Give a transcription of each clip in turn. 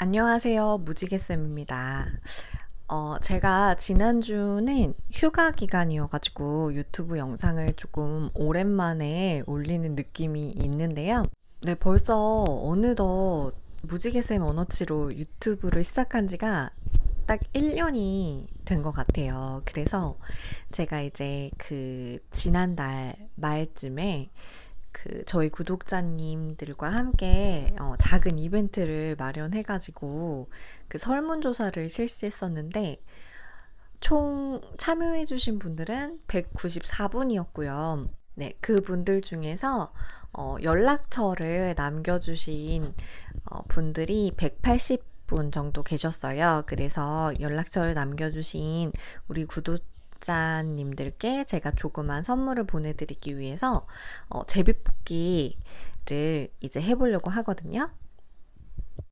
안녕하세요. 무지개쌤입니다. 어, 제가 지난주는 휴가 기간이어가지고 유튜브 영상을 조금 오랜만에 올리는 느낌이 있는데요. 네, 벌써 어느덧 무지개쌤 언어치로 유튜브를 시작한 지가 딱 1년이 된 것 같아요. 그래서 제가 이제 그 지난달 말쯤에 그 저희 구독자님들과 함께 어, 작은 이벤트를 마련해가지고 그 설문조사를 실시했었는데 총 참여해주신 분들은 194분이었고요. 네, 그 분들 중에서 어, 연락처를 남겨주신 어, 분들이 180분 정도 계셨어요. 그래서 연락처를 남겨주신 우리 구독 자님들께 제가 조그만 선물을 보내드리기 위해서 어, 제비뽑기를 이제 해보려고 하거든요.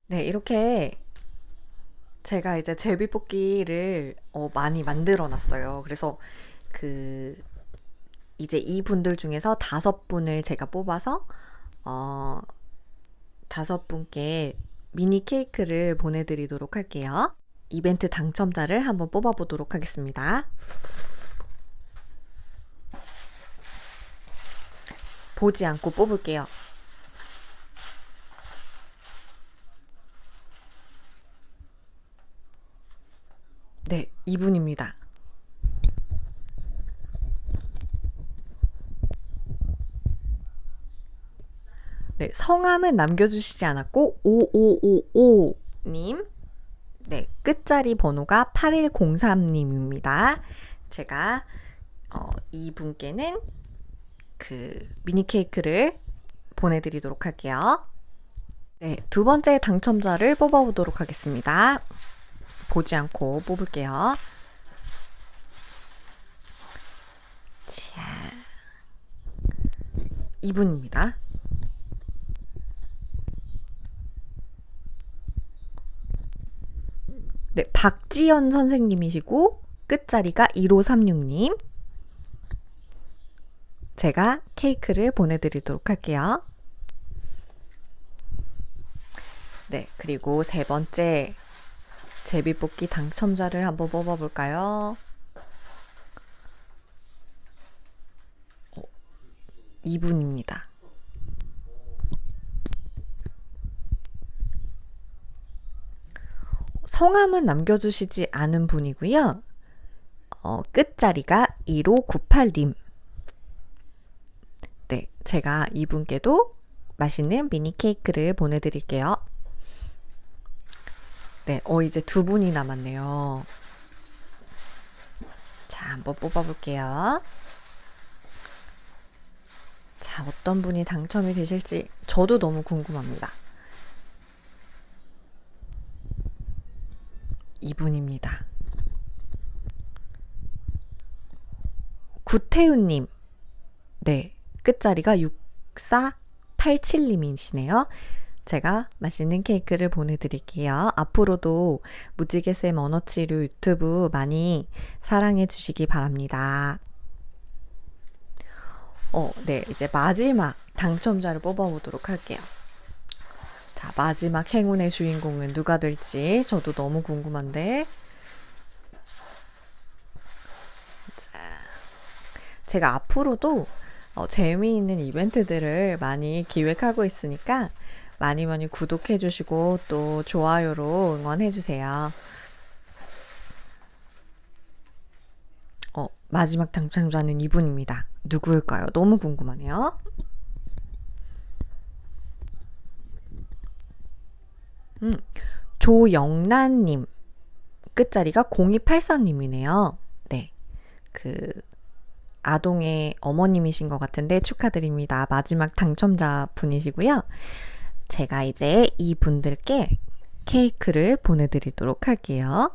네, 이렇게 제가 이제 제비뽑기를 어, 많이 만들어 놨어요. 그래서 그 이제 이 분들 중에서 다섯 분을 제가 뽑아서 어, 다섯 분께 미니 케이크를 보내드리도록 할게요. 이벤트 당첨자를 한번 뽑아보도록 하겠습니다. 보지 않고 뽑을게요. 네, 이분입니다. 네, 성함은 남겨주시지 않았고 5555님 네, 끝자리 번호가 8103님입니다. 제가 어, 이분께는 그 미니 케이크를 보내드리도록 할게요. 네, 두 번째 당첨자를 뽑아보도록 하겠습니다. 보지 않고 뽑을게요. 자, 이분입니다. 네, 박지연 선생님이시고 끝자리가 1536님. 제가 케이크를 보내드리도록 할게요. 네, 그리고 세 번째 제비뽑기 당첨자를 한번 뽑아볼까요? 어, 이분입니다. 성함은 남겨주시지 않은 분이고요. 어, 끝자리가 1598님. 네, 제가 이분께도 맛있는 미니 케이크를 보내드릴게요. 네, 어, 이제 두 분이 남았네요. 자, 한번 뽑아볼게요. 자, 어떤 분이 당첨이 되실지 저도 너무 궁금합니다. 이분입니다. 구태훈님. 네. 끝자리가 6487님이시네요. 제가 맛있는 케이크를 보내드릴게요. 앞으로도 무지개쌤 언어치료 유튜브 많이 사랑해 주시기 바랍니다. 어, 네. 이제 마지막 당첨자를 뽑아보도록 할게요. 자, 마지막 행운의 주인공은 누가 될지 저도 너무 궁금한데. 자, 제가 앞으로도 어, 재미있는 이벤트들을 많이 기획하고 있으니까 많이 많이 구독해 주시고 또 좋아요로 응원해 주세요. 어, 마지막 당첨자는 이분입니다. 누구일까요? 너무 궁금하네요. 음, 조영란님. 끝자리가 0283님이네요. 네. 그, 아동의 어머님이신 것 같은데 축하드립니다. 마지막 당첨자 분이시고요. 제가 이제 이분들께 케이크를 보내드리도록 할게요.